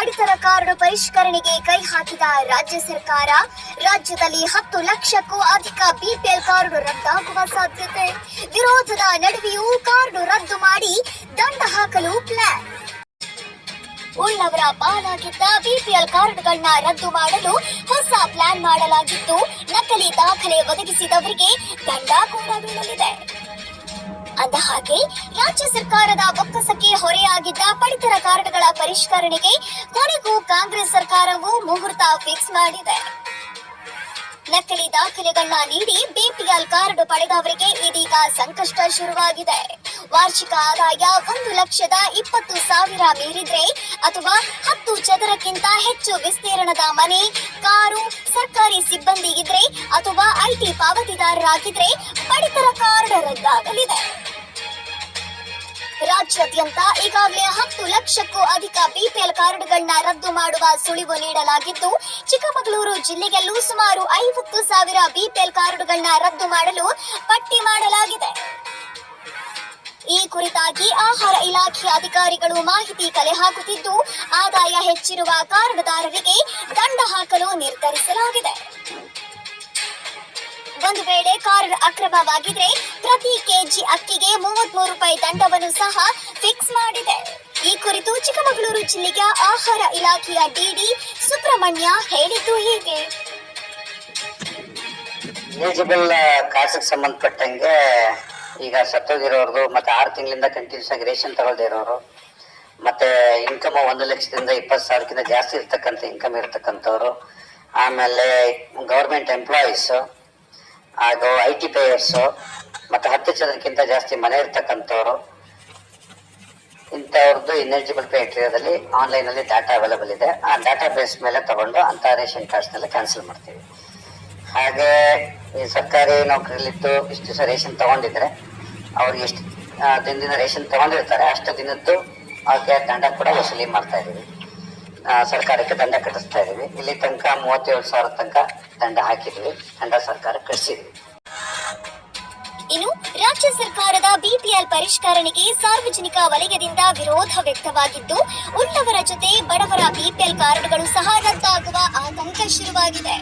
Card ಪರಿಷ್ಕರಣೆಗೆ ಕೈ ಹಾಕಿದ ರಾಜ್ಯ ಸರ್ಕಾರ, ರಾಜ್ಯದಲ್ಲಿ ಹತ್ತು ಲಕ್ಷಕ್ಕೂ ಅಧಿಕ ಬಿಪಿಎಲ್ ಕಾರ್ಡ್ ರದ್ದಾಗುವ ಸಾಧ್ಯತೆ. ವಿರೋಧದ ನಡುವೆಯೂ ಕಾರ್ಡ್ ರದ್ದು ಮಾಡಿ ದಂಡ ಹಾಕಲು ಪ್ಲಾನ್ ಉಳ್ಳವರ ಪಾಲಾಗಿದ್ದ ಬಿಪಿಎಲ್ ಕಾರ್ಡ್ಗಳನ್ನ ರದ್ದು ಮಾಡಲು ಹೊಸ ಪ್ಲಾನ್ ಮಾಡಲಾಗಿದ್ದು, ನಕಲಿ ದಾಖಲೆ ಒದಗಿಸಿದವರಿಗೆ ದಂಡ ಕೂಡ ಬೀಳಲಿದೆ. ಅಂದ ಹಾಗೆ, ರಾಜ್ಯ ಸರ್ಕಾರದ ಬೊಕ್ಕಸಕ್ಕೆ ಹೊರೆಯಾಗಿದ್ದ ಪಡಿತರ ಕಾರ್ಡ್ಗಳ ಪರಿಷ್ಕರಣೆಗೆ ಕೊನೆಗೂ ಕಾಂಗ್ರೆಸ್ ಸರ್ಕಾರವು ಮುಹೂರ್ತ ಫಿಕ್ಸ್ ಮಾಡಿದೆ. ನಕಲಿ ದಾಖಲೆಗಳನ್ನ ನೀಡಿ ಬಿಪಿಎಲ್ ಕಾರ್ಡ್ ಪಡೆದವರಿಗೆ ಇದೀಗ ಸಂಕಷ್ಟ ಶುರುವಾಗಿದೆ. ವಾರ್ಷಿಕ ಆದಾಯ ಒಂದು ಲಕ್ಷದ ಇಪ್ಪತ್ತು ಸಾವಿರ ಮೀರಿದ್ರೆ ಅಥವಾ ಹತ್ತು ಚದರಕ್ಕಿಂತ ಹೆಚ್ಚು ವಿಸ್ತೀರ್ಣದ ಮನೆ, ಕಾರು, ಸರ್ಕಾರಿ ಸಿಬ್ಬಂದಿ ಇದ್ರೆ ಅಥವಾ ಐಟಿ ಪಾವತಿದಾರರಾಗಿದ್ರೆ ಪಡಿತರ ಕಾರ್ಡ್ ರದ್ದಾಗಲಿದೆ. ರಾಜ್ಯಾದ್ಯಂತ ಈಗಾಗಲೇ ಹತ್ತು ಲಕ್ಷಕ್ಕೂ ಅಧಿಕ ಬಿಪಿಎಲ್ ಕಾರ್ಡ್ಗಳನ್ನ ರದ್ದು ಮಾಡುವ ಸುಳಿವು ನೀಡಲಾಗಿದ್ದು, ಚಿಕ್ಕಮಗಳೂರು ಜಿಲ್ಲೆಯಲ್ಲೂ ಸುಮಾರು ಐವತ್ತು ಸಾವಿರ ಬಿಪಿಎಲ್ ಕಾರ್ಡ್ಗಳನ್ನ ರದ್ದು ಮಾಡಲು ಪಟ್ಟಿ ಮಾಡಲಾಗಿದೆ. ಈ ಕುರಿತಾಗಿ ಆಹಾರ ಇಲಾಖೆ ಅಧಿಕಾರಿಗಳು ಮಾಹಿತಿ ಕಲೆ ಹಾಕುತ್ತಿದ್ದು, ಆದಾಯ ಹೆಚ್ಚಿರುವ ಕಾರ್ಡ್ದಾರರಿಗೆ ದಂಡ ಹಾಕಲು ನಿರ್ಧರಿಸಲಾಗಿದೆ. ಒಂದು ವೇಳೆ ಕಾರ್ ಅಕ್ರಮವಾಗಿದ್ರೆ ಪ್ರತಿ ಕೆಜಿ ಅಕ್ಕಿಗೆ ಮೂವತ್ಮೂರು ರೂಪಾಯಿ ದಂಡವನ್ನು ಸಹ ಫಿಕ್ಸ್ ಮಾಡಿದೆ. ಈ ಕುರಿತು ಚಿಕ್ಕಮಗಳೂರು ಜಿಲ್ಲೆಯ ಆಹಾರ ಇಲಾಖೆಯ ಡಿಡಿ ಸುಬ್ರಹ್ಮಣ್ಯ ಹೇಳಿದ್ದು ಹೀಗೆ. ಎಲಿಜಿಬಲ್ ಕಾಸಿಗೆ ಸಂಬಂಧಪಟ್ಟಂಗೆ ಈಗ ಸತ್ತೋಗಿರೋರ್ದು ಮತ್ತೆ ಆರು ತಿಂಗಳಿಂದ ಕಂಟಿನ್ಯೂಸ್ ಆಗಿ ರೇಷನ್ ತಗೊಳ್ದೇ ಇರೋರು, ಮತ್ತೆ ಇನ್ಕಮ್ ಒಂದು ಲಕ್ಷದಿಂದ ಇಪ್ಪತ್ತು ಸಾವಿರಕ್ಕಿಂತ ಜಾಸ್ತಿ ಇರ್ತಕ್ಕಂಥ ಇನ್ಕಮ್ ಇರ್ತಕ್ಕಂಥವ್ರು, ಆಮೇಲೆ ಗೌರ್ಮೆಂಟ್ ಎಂಪ್ಲಾಯೀಸ್ ಹಾಗೂ ಐ ಟಿ ಪೇಯರ್ಸು ಮತ್ತೆ ಹತ್ತು ಜನಕ್ಕಿಂತ ಜಾಸ್ತಿ ಮನೆ ಇರ್ತಕ್ಕಂಥವ್ರು ಇಂಥವ್ರದ್ದು ಇನ್ಎಲಿಜಿಬಲ್ ಪೇ ಆನ್ಲೈನ್ ಆನ್ಲೈನಲ್ಲಿ ಡಾಟಾ ಅವೈಲೇಬಲ್ ಇದೆ. ಆ ಡಾಟಾ ಬೇಸ್ ಮೇಲೆ ತಗೊಂಡು ಅಂತ ರೇಷನ್ ಕಾರ್ಡ್ಸ್ನೆಲ್ಲ ಕ್ಯಾನ್ಸಲ್ ಮಾಡ್ತೀವಿ. ಹಾಗೆ ಈ ಸರ್ಕಾರಿ ನೌಕರಿಲಿತ್ತು ಇಷ್ಟು ದಿವಸ ರೇಷನ್ ತಗೊಂಡಿದ್ರೆ ಅವ್ರು ಎಷ್ಟು ದಿನ ದಿನದಿಂದ ರೇಷನ್ ತಗೊಂಡಿರ್ತಾರೆ. ಅಷ್ಟು ದಿನದ್ದು ಅವ್ರಿಗೆ ದಂಡ ಕೂಡ ವಸೂಲಿ ಮಾಡ್ತಾ ಇದೀವಿ ಆ, ಸರ್ಕಾರಕ್ಕೆ ದಂಡ ಕಟ್ಟಿಸ್ತಾ ಇದೀವಿ ಇಲ್ಲಿ ತನಕ ಮೂವತ್ತೇಳು ಸಾವಿರ ತನಕ ದಂಡ ಹಾಕಿದ್ವಿ. ದಂಡ ಸರ್ಕಾರ ಕಟ್ಟಿಸಿದ್ವಿ. ಇನ್ನು ರಾಜ್ಯ ಸರ್ಕಾರದ ಬಿಪಿಎಲ್ ಪರಿಷ್ಕರಣೆಗೆ ಸಾರ್ವಜನಿಕ ವಲಯದಿಂದ ವಿರೋಧ ವ್ಯಕ್ತವಾಗಿದ್ದು, ಉಳ್ಳವರ ಜೊತೆ ಬಡವರ ಬಿಪಿಎಲ್ ಕಾರ್ಡ್ಗಳು ಸಹ ರದ್ದಾಗುವ ಆತಂಕ ಶುರುವಾಗಿದೆ.